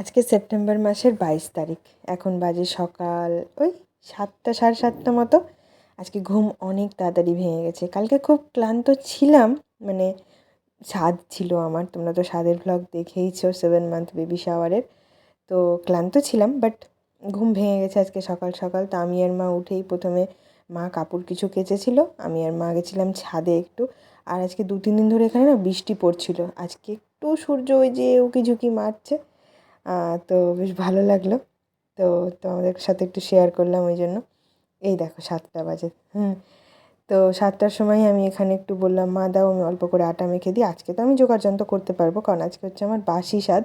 আজকে সেপ্টেম্বর মাসের বাইশ তারিখ। এখন বাজে সকাল, ওই সাতটা, সাড়ে সাতটা মতো। আজকে ঘুম অনেক তাড়াতাড়ি ভেঙে গেছে। কালকে খুব ক্লান্ত ছিলাম মানে স্বাদ ছিল আমার। তোমরা তো স্বাদের ভ্লগ দেখেইছো সেভেন মান্থ বেবি শাওয়ারের তো ক্লান্ত ছিলাম বাট ঘুম ভেঙে গেছে আজকে সকাল সকাল। তো আমি আর মা উঠেই প্রথমে মা কাপড় কিছু কেচেছিল। আমি আর মা গেছিলাম ছাদে একটু। আর আজকে দু, তিন দিন ধরে এখানে না বৃষ্টি পড়ছিল। আজকে একটু সূর্য ওই যে উকি ঝুঁকি মারছে। তো বেশ ভালো লাগল। তো তোমাদের সাথে একটু শেয়ার করলাম ওই জন্য। এই দেখো সাতটা বাজে, হুম। তো সাতটার সময় আমি এখানে একটু বললাম, মা, দাও, আমি অল্প করে আটা মেখে দিই। আজকে তো আমি জোগাড় যন্ত্র করতে পারব, কারণ আজকে হচ্ছে আমার বাসি স্বাদ।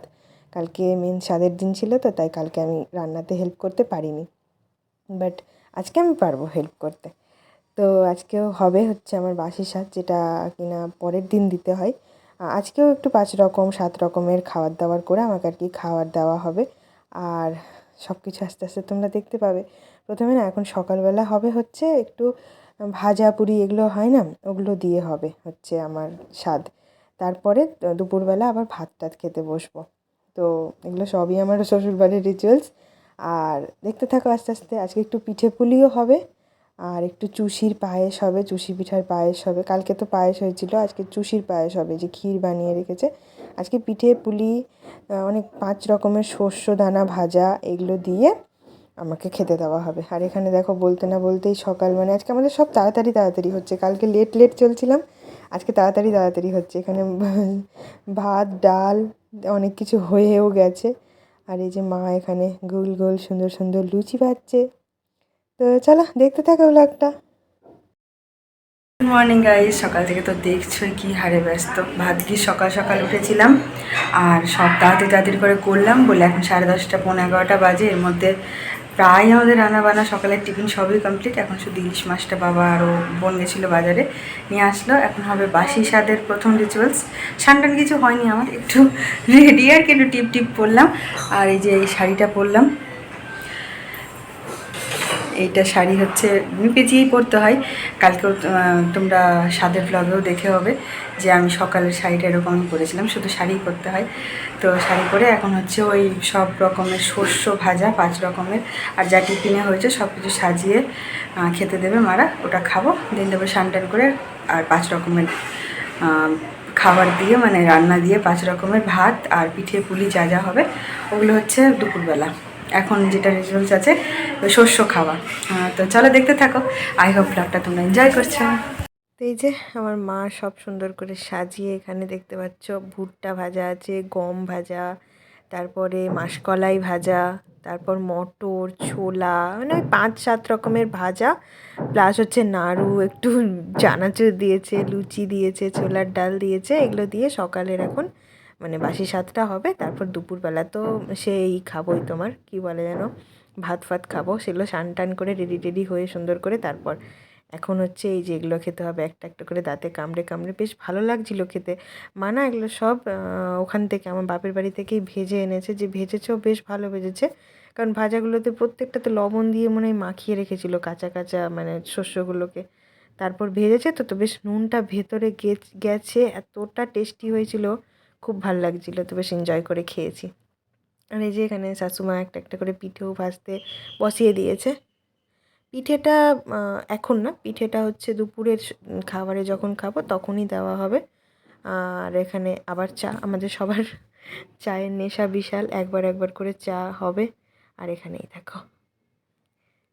কালকে মেন স্বাদের দিন ছিল তো, তাই কালকে আমি রান্নাতে হেল্প করতে পারিনি। বাট আজকে আমি পারব হেল্প করতে। তো আজকেও হবে হচ্ছে আমার বাসি স্বাদ, যেটা কিনা পরের দিন দিতে হয়। আজকেও একটু পাঁচ রকম, সাত রকমের খাবার দাবার করে আমাকে আর কি খাবার দেওয়া হবে। আর সব কিছু আস্তে আস্তে তোমরা দেখতে পাবে। প্রথমে না, এখন সকালবেলা হবে হচ্ছে একটু ভাজা পুরি এগুলো হয় না, ওগুলো দিয়ে হবে হচ্ছে আমার স্বাদ। তারপরে দুপুরবেলা আবার ভাত টাত খেতে বসবো। তো এগুলো সবই আমার শ্বশুরবাড়ির রিচুয়ালস আর দেখতে থাকো আস্তে আস্তে, আজকে একটু পিঠে পুলিও হবে। আর একটু চুষির পায়েস হবে, চুষি পিঠার পায়েস হবে। কালকে তো পায়েস হয়েছিল, আজকে চুষির পায়েস হবে যে ক্ষীর বানিয়ে রেখেছে। আজকে পিঠে পুলি অনেক পাঁচ রকমের শস্য, দানা, ভাজা, এগুলো দিয়ে আমাকে খেতে দেওয়া হবে। আর এখানে দেখো, বলতে না বলতেই সকাল মানে আজকে আমাদের সব তাড়াতাড়ি তাড়াতাড়ি হচ্ছে। কালকে লেট লেট চলছিলাম, আজকে তাড়াতাড়ি তাড়াতাড়ি হচ্ছে। এখানে ভাত, ডাল, অনেক কিছু হয়েও গেছে। আর এই যে মা এখানে গোল গোল সুন্দর সুন্দর লুচি পাচ্ছে তো চলো, দেখতে থাকো ব্লগটা গুড মর্নিং গাইজ সকাল থেকে তো দেখছোই কি হারে ব্যস্ত। ভাত কি সকাল সকাল উঠেছিলাম আর সব তাড়াতাড়ি তাড়াতাড়ি করে করলাম বলে এখন সাড়ে দশটা পনেরো এগারোটা বাজে। এর মধ্যে প্রায় আমাদের রান্না বান্না সকালের টিফিন সবই কমপ্লিট এখন শুধু ইলিশ মাছটা বাবা আরও বোন গেছিল বাজারে নিয়ে আসলো। এখন হবে বাসি স্বাদের প্রথম রিচুয়ালস সানটান কিছু হয়নি আমার, একটু রেডি আর কি, একটু টিপ টিপ পরলাম আর এই যে এই শাড়িটা পরলাম। এইটা শাড়ি হচ্ছে পেঁচিয়েই পরতে হয়। কালকেও তোমরা স্বাদের ব্লগেও দেখে হবে যে আমি সকালের শাড়িটা এরকমই পরেছিলাম, শুধু শাড়ি পরতে হয়। তো শাড়ি পরে এখন হচ্ছে ওই সব রকমের শস্য ভাজা, পাঁচ রকমের, আর যা টিফিনে হয়েছে সব কিছু সাজিয়ে খেতে দেবে মারা, ওটা খাব। দিন দেবে টান করে আর পাঁচ রকমের খাবার দিয়ে মানে রান্না দিয়ে পাঁচ রকমের ভাত আর পিঠে পুলি যা যা হবে, ওগুলো হচ্ছে দুপুরবেলা। এখন যেটা রিচুয়ালস আছে, শস্য খাওয়া। তো চলো দেখতে থাকো। আই হোপ ব্লগটা তোমরা এনজয় করছ। এই যে আমার মা সব সুন্দর করে সাজিয়ে এখানে দেখতে পাচ্ছ, ভুট্টা ভাজা আছে, গম ভাজা, তারপরে মাসকলাই ভাজা, তারপর মটর, ছোলা মানে ওই পাঁচ সাত রকমের ভাজা প্লাস হচ্ছে নাড়ু, একটু চানাচুর দিয়েছে, লুচি দিয়েছে, ছোলার ডাল দিয়েছে, এগুলো দিয়ে সকালের এখন মানে বাসি সাতটা হবে, তারপর দুপুরবেলা তো সেই খাবোই তোমার, কি বলে যেন, ভাত ফাত খাব, সেগুলো সান টান করে রেডি টেডি হয়ে সুন্দর করে তারপর এখন হচ্ছে এই যে এগুলো খেতে হবে, একটা একটা করে দাঁতে কামড়ে কামড়ে, বেশ ভালো লাগছিল খেতে। মা না এগুলো সব ওখান থেকে আমার বাপের বাড়ি থেকেই ভেজে এনেছে, যে ভেজেছেও বেশ ভালো ভেজেছে। কারণ ভাজাগুলোতে প্রত্যেকটাতে লবণ দিয়ে মনে হয় মাখিয়ে রেখেছিল কাঁচা কাঁচা মানে শস্যগুলোকে। তারপর ভেজেছে তো তো বেশ নুনটা ভেতরে গেছে, এতটা টেস্টি হয়েছিল। খুব ভালো লাগছিল, তো বেশ এনজয় করে খেয়েছি। আর এই যে এখানে শাশুমা একটা একটা করে পিঠেও ভাজতে বসিয়ে দিয়েছে। পিঠেটা এখন না, পিঠেটা হচ্ছে দুপুরের খাবারে যখন খাব তখনই দেওয়া হবে। আর এখানে আবার চা, আমাদের সবার চায়ের নেশা বিশাল, একবার একবার করে চা হবে। আর এখানেই দেখো,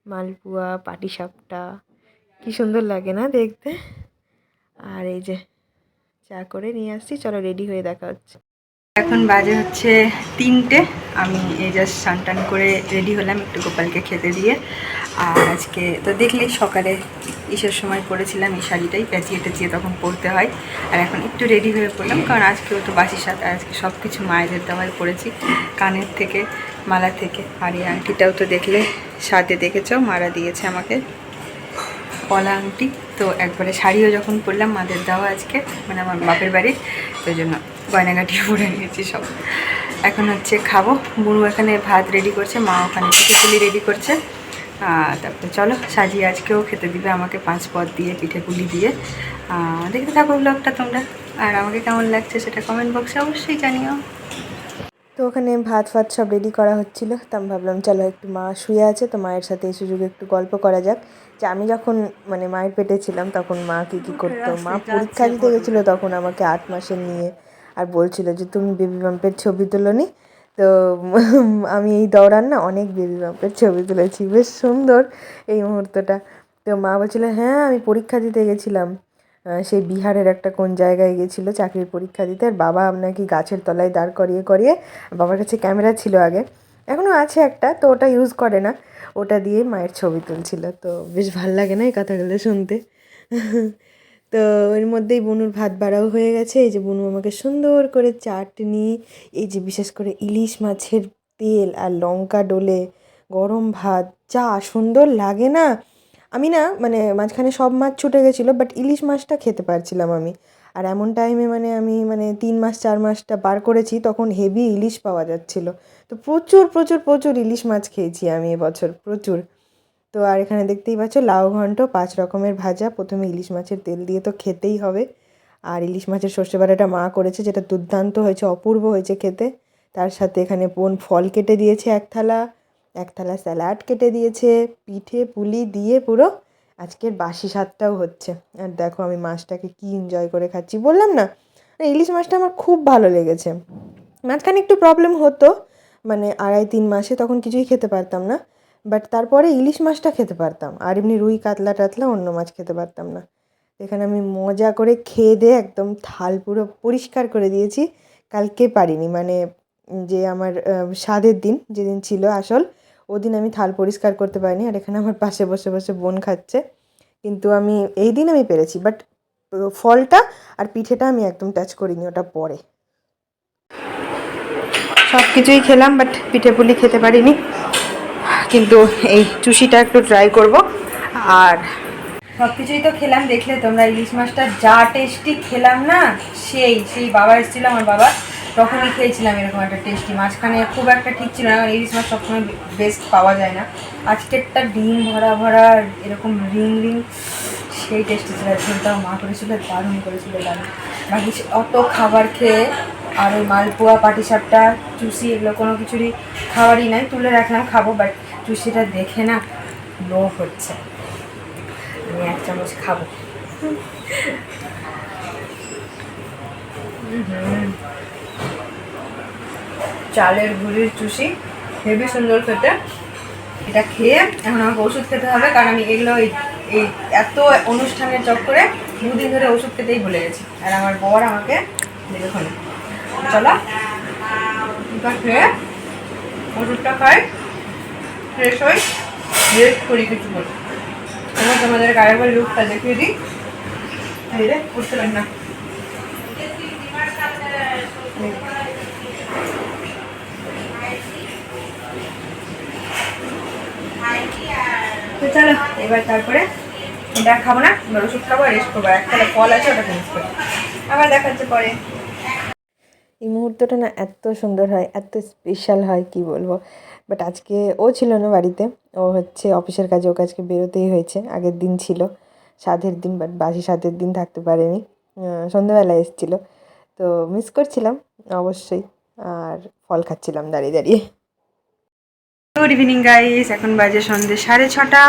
মালপুয়া, পাটিসাপটা, কি সুন্দর লাগে না দেখতে। আর এই যে চা করে নিয়ে আসছি, চলো রেডি হয়ে দেখা হচ্ছে। এখন বাজে হচ্ছে তিনটে, আমি এই জাস্ট স্নান করে রেডি হলাম একটু গোপালকে খেতে দিয়ে। আর আজকে তো দেখলেই সকালে ইসের সময় পরেছিলাম, এই শাড়িটাই পেঁচিয়ে টেচিয়ে তখন পরতে হয়। আর এখন একটু রেডি হয়ে পড়লাম, কারণ আজকেও তো বাসি সাথে আজকে সব কিছু মায়েদের দেওয়ায় পরেছি কানের থেকে, মালা থেকে। আর এই আংটিটাও তো দেখলে সাথে দেখেছ, মারা দিয়েছে আমাকে। কলা আংটি। তো একবারে শাড়িও যখন পরলাম, মাদের দেওয়া আজকে মানে আমার বাপের বাড়ির ওই জন্য গয়নাগাটি পরে নিয়েছি সব। এখন হচ্ছে খাব। বুড়ু এখানে ভাত রেডি করছে, মা ওখানে পিঠে পুলি রেডি করছে তারপর চলো, সাজিয়ে আজকেও খেতে দিবে আমাকে পাঁচ পদ দিয়ে পিঠে পুলি দিয়ে দেখতে থাকো ব্লগটা তোমরা। আর আমাকে কেমন লাগছে সেটা কমেন্ট বক্সে অবশ্যই জানিও। তো ওখানে ভাত ফাত সব রেডি করা হচ্ছিল। তো আমি ভাবলাম চলো একটু মা শুয়ে আছে তো মায়ের সাথে এই সুযোগে একটু গল্প করা যাক। যে আমি যখন মানে মায়ের পেটে ছিলাম তখন মা কী কী করতো? মা পরীক্ষা দিতে গেছিল তখন আমাকে আট মাসের নিয়ে আর বলছিল যে তুমি বেবি বাম্পের ছবি তোলোনি? তো আমি এই দৌড়ান না অনেক বেবি বাম্পের ছবি তুলেছি। বেশ সুন্দর এই মুহূর্তটা। তো মা বলছিল হ্যাঁ আমি পরীক্ষা দিতে গেছিলাম। সেই বিহারের একটা কোন জায়গায় গেছিল চাকরির পরীক্ষা দিতে। আর বাবা নাকি গাছের তলায় দাঁড় করিয়ে করিয়ে বাবার কাছে ক্যামেরা ছিল আগে। এখনও আছে একটা, তো ওটা ইউজ করে না। ওটা দিয়ে মায়ের ছবি তুলছিল। তো বেশ ভালো লাগে না এই কথাগুলো শুনতে। তো এর মধ্যেই বনুর ভাত বাড়াও হয়ে গেছে। এই যে বনু আমাকে সুন্দর করে চাটনি, এই যে বিশেষ করে ইলিশ মাছের তেল আর লঙ্কা ডোলে গরম ভাত, যা সুন্দর লাগে না। আমি না মানে মাঝখানে সব মাছ ছুটে গেছিল বাট ইলিশ মাছটা খেতে পারছিলাম আমি। আর এমন টাইমে মানে আমি মানে তিন মাস, চার মাসটা পার করেছি, তখন হেভি ইলিশ পাওয়া যাচ্ছিল। তো প্রচুর প্রচুর প্রচুর ইলিশ মাছ খেয়েছি আমি এবছর, প্রচুর। তো আর এখানে দেখতেই পাচ্ছ, লাউ ঘন্ট, পাঁচ রকমের ভাজা, প্রথমে ইলিশ মাছের তেল দিয়ে তো খেতেই হবে। আর ইলিশ মাছের সর্ষে বাটাটা মা করেছে, যেটা দুর্দান্ত হয়েছে, অপূর্ব হয়েছে খেতে। তার সাথে এখানে বোন ফল কেটে দিয়েছে এক থালা। এক থালা স্যালাড কেটে দিয়েছে, পিঠে পুলি দিয়ে পুরো আজকের বাসি স্বাদটাও হচ্ছে। আর দেখো আমি মাছটাকে কি এনজয় করে খাচ্ছি, বললাম না? ইলিশ মাছটা আমার খুব ভালো লেগেছে। মাঝখানে একটু প্রবলেম হতো মানে আড়াই তিন মাসে তখন কিছুই খেতে পারতাম না বাট তারপরে ইলিশ মাছটা খেতে পারতাম। আর এমনি রুই কাতলা টাতলা অন্য মাছ খেতে পারতাম না। এখানে আমি মজা করে খেয়ে দিয়ে একদম থাল পুরো পরিষ্কার করে দিয়েছি, কালকে পারিনি। মানে যে আমার স্বাদের দিন, যেদিন ছিল আসল ওদিন আমি থাল পরিষ্কার করতে পারিনি আর এখানে আমার পাশে বসে বসে বোন খাচ্ছে। কিন্তু আমি এই দিন আমি পেরেছি বাট ফলটা আর পিঠেটা আমি একদম টাচ করিনি ওটা পরে। সব কিছুই খেলাম বাট পিঠে পুলি খেতে পারিনি। কিন্তু এই চুষিটা একটু ট্রাই করব, আর সব কিছুই তো খেলাম, দেখলে তোমরা ইলিশ মাছটা যা টেস্টি খেলাম না, সেই সেই বাবা এসেছিল, আমার বাবা। তখনই খেয়েছিলাম এরকম একটা টেস্টি মাঝখানে খুব একটা ঠিক ছিল না ইলিশ মাছ সবসময় বেস্ট পাওয়া যায় না। আজকেরটা ডিম ভরা ভরা, এরকম রিং রিং, সেই টেস্টি ছিল। ঝোলটাও মা করেছিল, দারুণ করেছিল, দারুণ। বাকি অত খাবার খেয়ে, আর ওই মালপোয়া পাটিসাপটা চুষি এগুলো কোনো কিছুরই খাবারই নাই। তুলে রাখলাম, খাব বাট চুষিটা দেখে না লোভ হচ্ছে। আমি এক চামচ খাব। হুম। চালের গুড়ির চুষি। হেভি সুন্দর খেতে। এটা খেয়ে এখন আমাকে ওষুধ খেতে হবে, কারণ আমি এগুলো এই এত অনুষ্ঠানের চক্করে দুদিন ধরে ওষুধ খেতেই ভুলে গেছি। আর আমার বর আমাকে দেবে ওখানে চলো এটা খেয়ে ওষুধটা খাই, ফ্রেশ হই, রেস্ট করি কিছু এবার তোমাদের আরেকবার লুকটা দেখিয়ে দিই। রে উঠতে পারি না। তো চলো এবার তারপরে এটা খাব না এবার ওষুধ খাব রেস্ট করব। একটা ফল আছে ওটা ফিনিশ করব। আবার দেখাচ্ছে পরে। এই মুহূর্তটা না এত সুন্দর হয় এত স্পেশাল হয় কি বলব? বাট আজকে ও ছিল না বাড়িতে ও হচ্ছে অফিসের কাজে ওকে আজকে বেরোতেই হয়েছে আগের দিন ছিল সাধের দিন বাট বাসি সাধের দিন থাকতে পারেনি। আহ, সন্ধ্যেবেলায় এসেছিল। তো মিস করছিলাম অবশ্যই আর ফল খাচ্ছিলাম দাঁড়িয়ে দাঁড়িয়ে। গুড ইভিনিং গাইস এখন বাজে সন্ধ্যে সাড়ে ছটা।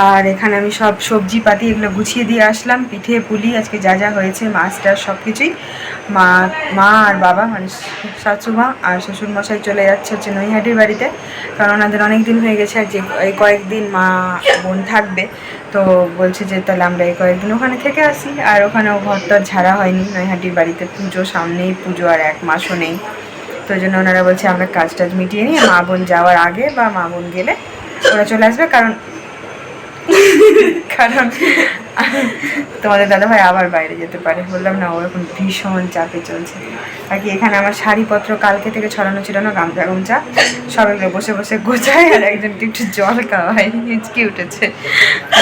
আর এখানে আমি সব সবজি পাতি এগুলো গুছিয়ে দিয়ে আসলাম, পিঠে, পুলি, আজকে যা যা হয়েছে, মাছ টাছ সব কিছুই মা মা আর বাবা মানে শাশুমা আর শ্বশুর মশাই চলে যাচ্ছে হচ্ছে নৈহাটির বাড়িতে। কারণ ওনাদের অনেক দিন হয়ে গেছে, আর যে এই কয়েকদিন মা বোন থাকবে, তো বলছে যে তাহলে আমরা এই কয়েকদিন ওখানে থেকে আসি। আর ওখানেও ঘর ঘরটা ঝাড়া হয়নি, নৈহাটির বাড়িতে পুজো সামনেই, পুজো আর এক মাসও নেই। তো জন্য ওনারা বলছে, আমরা কাজ টাজ মিটিয়ে নিয়ে মা বোন যাওয়ার আগে বা মা বোন গেলে ওরা চলে আসবে। কারণ কারণ তোমাদের দাদাভাই আবার বাইরে যেতে পারে। বললাম, না, ওরকম ভীষণ চাপে চলছে। আর কি এখানে আমার শাড়িপত্র কালকে থেকে ছড়ানো ছিল না গামছা গামছা, সব এগুলো বসে বসে গোছায় আর একজনকে একটু জল খাওয়াই হিচকি উঠেছে।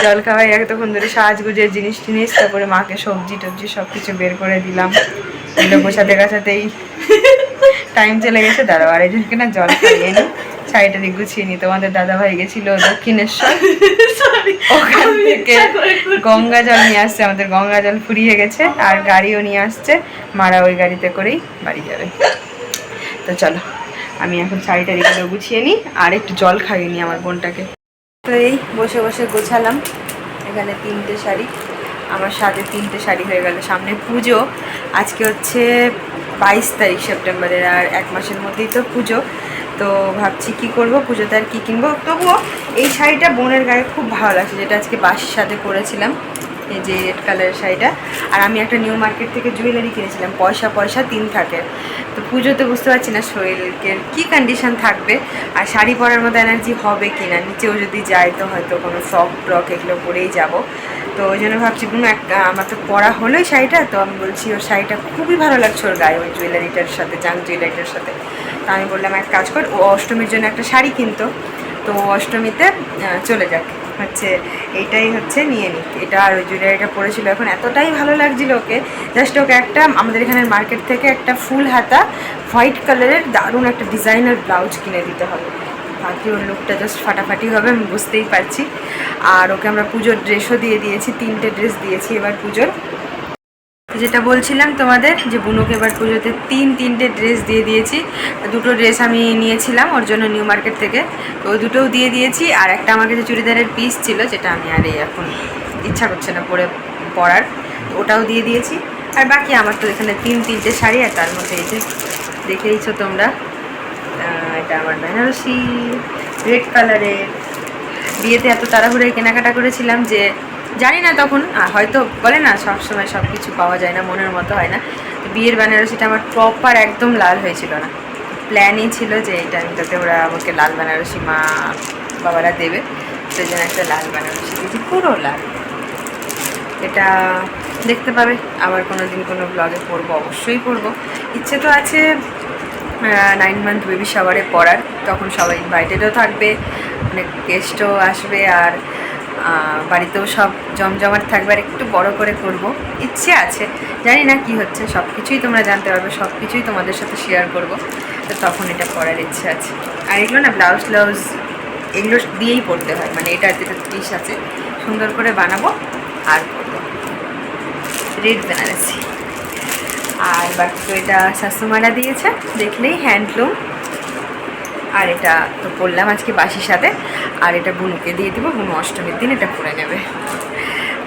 জল খাওয়াই এতক্ষণ ধরে সাজগুজের জিনিস টিনিস, তারপরে মাকে সবজি টবজি সব কিছু বের করে দিলাম। গোছাতে গাছাতেই টাইম চলে গেছে দাঁড়াও আর একজনকে না জল খাইয়ে নি শাড়িটা দিয়ে গুছিয়ে নি। তোমাদের দাদা ভাই গেছিল দক্ষিণেশ্বর। ওখান থেকে গঙ্গা জল নিয়ে আসছে আমাদের গঙ্গা জল ফুরিয়ে গেছে আর গাড়িও নিয়ে আসছে। মারা ওই গাড়িতে করেই বাড়ি যাবে। তো চলো আমি এখন শাড়িটা রেখে গুছিয়ে নিই আর একটু জল খাইয়ে নিই আমার বোনটাকে। তো এই বসে বসে গোছালাম এখানে তিনটে শাড়ি। আমার সাথে তিনটে শাড়ি হয়ে গেল সামনে পুজো। আজকে হচ্ছে বাইশ তারিখ সেপ্টেম্বরের আর এক মাসের মধ্যেই তো পুজো। তো ভাবছি কি করব, পুজোতে আর কী কিনবো? তবুও এই শাড়িটা বোনের গায়ে খুব ভালো লাগছে, যেটা আজকে বাসির সাথে পরেছিলাম, এই যে রেড কালারের শাড়িটা। আর আমি একটা নিউ মার্কেট থেকে জুয়েলারি কিনেছিলাম, পয়সা পয়সা তিন থাকে। তো পুজোতে বুঝতে পারছি না শরীরের কী কন্ডিশন থাকবে, আর শাড়ি পরার মতো এনার্জি হবে কি না নিচেও যদি যাই তো হয়তো কোনো ফ্রক ট্রক এগুলো পরেই যাব। তো ওই জন্য ভাবছি কোনো একটা আমার তো পরা হলোই শাড়িটা। তো আমি বলছি, ওর শাড়িটা খুবই ভালো লাগছে ওর গায়ে, ওই জুয়েলারিটার সাথে জাং জুয়েলারিটার সাথে। তো আমি বললাম, এক কাজ কর, ও অষ্টমীর জন্য একটা শাড়ি কিনতো। তো অষ্টমীতে চলে যাক। হচ্ছে এইটাই হচ্ছে নিয়ে নিক। এটা আর ওই জুয়েলারিটা পরেছিল এখন। এতটাই ভালো লাগছিল ওকে। জাস্ট ওকে একটা, আমাদের এখানের মার্কেট থেকে একটা ফুল হাতা, হোয়াইট কালারের দারুণ একটা ডিজাইনার ব্লাউজ কিনে দিতে হবে। বাকি ওর লুকটা জাস্ট ফাটাফাটি হবে, আমি বুঝতেই পারছি। আর ওকে আমরা পুজোর ড্রেসও দিয়ে দিয়েছি, তিনটে ড্রেস দিয়েছি এবার পুজোর। যেটা বলছিলাম তোমাদের, যে বুনুকে এবার পুজোতে তিন, তিনটে ড্রেস দিয়ে দিয়েছি। দুটো ড্রেস আমি নিয়েছিলাম ওর জন্য নিউ মার্কেট থেকে। তো দুটোও দিয়ে দিয়েছি, আর একটা আমার কাছে চুড়িদারের পিস ছিল যেটা আমি আর এই এখন ইচ্ছা করছে না পরে পরার ওটাও দিয়ে দিয়েছি। আর বাকি আমার তো এখানে তিন, তিনটে শাড়ি আর তার মধ্যে এই যে দেখেইছো তোমরা। এটা আমার বেনারসি রেড কালারের বিয়েতে এত তাড়াহুড়োয় কেনাকাটা করেছিলাম যে জানি না তখন হয়তো বলে না সব সময় সব কিছু পাওয়া যায় না, মনের মতো হয় না। তো বিয়ের বেনারসিটা আমার প্রপার একদম লাল হয়েছিল না। প্ল্যানই ছিল যে এই টাইমটাতে ওরা আমাকে লাল বেনারসি মা বাবারা দেবে। সেই জন্য একটা লাল বেনারসি দিয়েছি, পুরো লাল। এটা দেখতে পাবে, আবার কোনো দিন কোনো ব্লগে পড়ব অবশ্যই পড়ব ইচ্ছে তো আছে নাইন মান্থ বেবি শাওয়ারে পড়ার তখন সবাই ইনভাইটেডও থাকবে, অনেক গেস্টও আসবে আর বাড়িতেও সব জমজমাট থাকবে, আর একটু বড় করে করব। ইচ্ছে আছে, জানি না কি হচ্ছে সব কিছুই তোমরা জানতে পারবে সব কিছুই তোমাদের সাথে শেয়ার করব। তো তখন এটা করার ইচ্ছে আছে। আর এগুলো না ব্লাউজ ব্লাউজ এগুলো দিয়েই পড়তে হয় মানে এটা যেটা পিস আছে, সুন্দর করে বানাবো আর করব। রেড বেনারসি আর তো এটা শাশুমারা দিয়েছে, দেখলেই হ্যান্ডলুম আর এটা তো পরলাম আজকে বাসির সাথে, আর এটা বুনুকে দিয়ে দিব, বুনু অষ্টমীর দিন এটা পরে নেবে।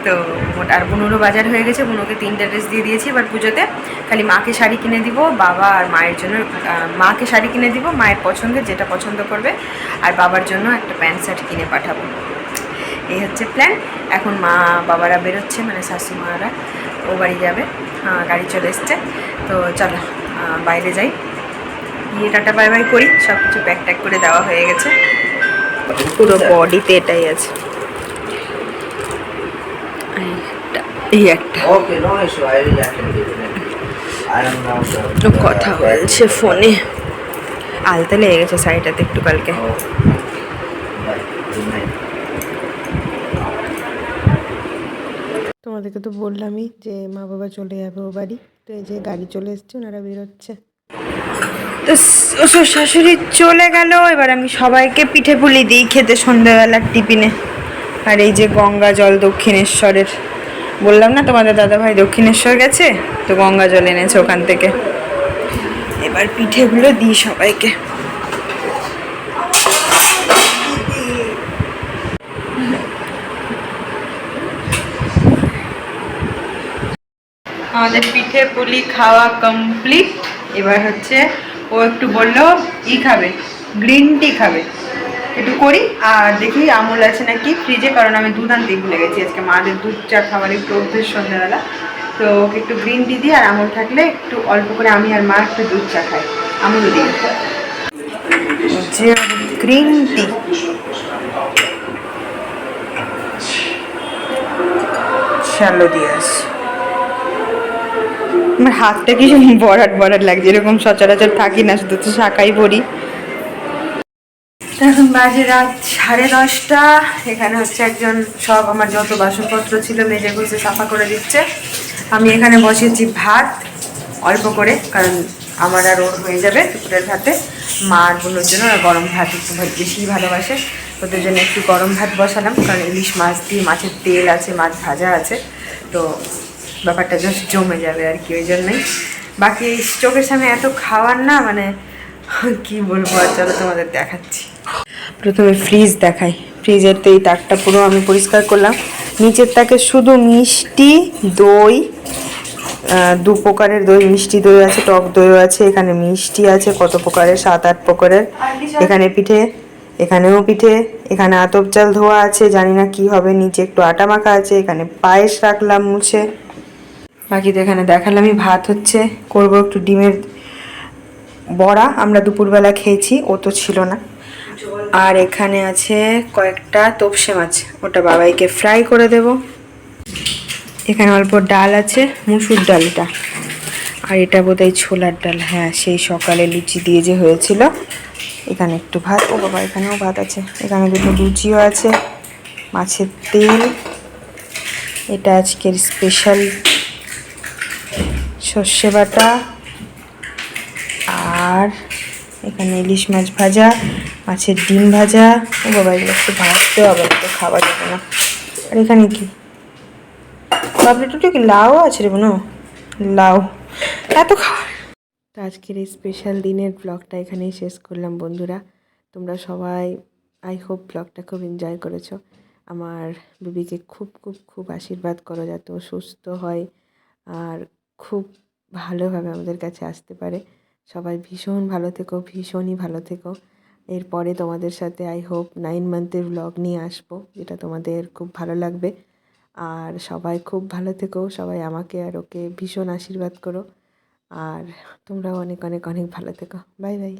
তো আর বুনুরও বাজার হয়ে গেছে, বুনুকে তিনটা ড্রেস দিয়ে দিয়েছি এবার পুজোতে। খালি মাকে শাড়ি কিনে দিব, বাবা আর মায়ের জন্য মাকে শাড়ি কিনে দিব, মায়ের পছন্দের যেটা পছন্দ করবে, আর বাবার জন্য একটা প্যান্ট শার্ট কিনে পাঠাবো। এই হচ্ছে প্ল্যান এখন মা, বাবারা বেরোচ্ছে মানে শাশুমারা, ও বাড়ি যাবে। গাড়ি চলে এসছে। তো চলো বাইরে যাই। গিয়ে টাটা বাই বাই করি। সব কিছু প্যাক ট্যাক করে দেওয়া হয়ে গেছে। পুরো বডিতে এটাই আছে। এই একটা কথা বলছে ফোনে। আলতে লেগে গেছে শাড়িটাতে একটু কালকে। তোমাদেরকে তো বললামই যে মা বাবা চলে যাবে ও বাড়ি। তো এই যে গাড়ি চলে এসছে, ওনারা বেরোচ্ছে। তো শ্বশুর শাশুড়ি চলে গেল, এবার আমি সবাইকে পিঠে পুলি দিই খেতে সন্ধ্যাবেলার টিফিনে। আর এই যে গঙ্গা জল দক্ষিণেশ্বরের, বললাম না তোমাদের দাদা ভাই দক্ষিণেশ্বর গেছে? তো গঙ্গা জল এনেছে ওখান থেকে। এবার পিঠেগুলো দিই সবাইকে। আমাদের পিঠে পুলি খাওয়া কমপ্লিট এবার হচ্ছে ও একটু বলল, ই খাবে গ্রিন টি খাবে। একটু করি, আর দেখি আমুল আছে নাকি ফ্রিজে কারণ আমি দুধ আনতে ভুলে গেছি। আজকে মাদের দুধ চা খাবার একটু অভ্যেস সন্ধ্যাবেলা। তো ওকে একটু গ্রিন টি দিই, আর আমুল থাকলে একটু অল্প করে আমি আর মা একটু দুধ চা খাই। আমুল দিই। গ্রিন টি শ্যালো দিয়ে আসি আমার হাতটা কি বরাট বরাট লাগছে, এরকম সচরাচর থাকি না, শুধু তো শাখাই পড়ি এখন বাজে রাত সাড়ে দশটা, এখানে হচ্ছে একজন, সব আমার যত বাসনপত্র ছিল মেজে গুজে সাফা করে দিচ্ছে। আমি এখানে বসেছি ভাত, অল্প করে, কারণ আমার আর ওর হয়ে যাবে দুপুরের ভাতে। মা আর বোনের জন্য ওরা গরম ভাত একটু ভা- বেশি ভালোবাসে। ওদের জন্য একটু গরম ভাত বসালাম, কারণ ইলিশ মাছ দিয়ে মাছের তেল আছে, মাছ ভাজা আছে। তো ব্যাপারটা জাস্ট জমে যাবে আর কি, ওই জন্যই। বাকি চোখের সামনে এত খাওয়ার না মানে কি বলব আর চলো তোমাদের দেখাচ্ছি। প্রথমে ফ্রিজ দেখাই। ফ্রিজের তো এই তাকটা পুরো আমি পরিষ্কার করলাম। নিচের তাকে শুধু মিষ্টি দই দু প্রকারের দই, মিষ্টি দই আছে, টক দইও আছে, এখানে মিষ্টি আছে কত প্রকারের, সাত আট প্রকারের। এখানে পিঠে, এখানেও পিঠে, এখানে আতপ চাল ধোয়া আছে, জানি না কি হবে, নিচে একটু আটা মাখা আছে, এখানে পায়েস রাখলাম মুছে। বাকি তো এখানে দেখালামই ভাত হচ্ছে, করব একটু ডিমের বড়া। আমরা দুপুরবেলা খেয়েছি, ও তো ছিল না। আর এখানে আছে কয়েকটা তোপসে মাছ, ওটা বাবাইকে ফ্রাই করে দেব। এখানে অল্প ডাল আছে, মুসুর ডালটা। আর এটা বোধহয় ছোলার ডাল হ্যাঁ সেই সকালে লুচি দিয়ে যে হয়েছিল। এখানে একটু ভাত, ও বাবা, এখানেও ভাত আছে। এখানে দুটো লুচিও আছে, মাছের তেল। এটা আজকের স্পেশাল সর্ষে বাটা আর এখানে ইলিশ মাছ ভাজা, মাছের ডিম ভাজা। ও বাবা, এগুলো একটু ভাজতে হবে একটু খাওয়া যাবে না। আর এখানে কি? বাবলি টুটি কি লাউ আছে রে বোনো? লাউ। এত খাওয়া তো আজকের এই স্পেশাল দিনের ব্লগটা এখানেই শেষ করলাম বন্ধুরা। তোমরা সবাই আই হোপ ব্লগটা খুব এনজয় করেছ। আমার বেবিকে খুব খুব খুব আশীর্বাদ করো যাতে সুস্থ হয়। আর খুব ভালোভাবে আমাদের কাছে আসতে পারে। সবাই ভীষণ ভালো থেকো, ভীষণই ভালো থেকো। এরপরে তোমাদের সাথে আই হোপ নাইন মান্থের ব্লগ নিয়ে আসব, যেটা তোমাদের খুব ভালো লাগবে। আর সবাই খুব ভালো থেকো, সবাই আমাকে আর ওকে ভীষণ আশীর্বাদ করো। আর তোমরাও অনেক অনেক অনেক ভালো থেকো। Bye bye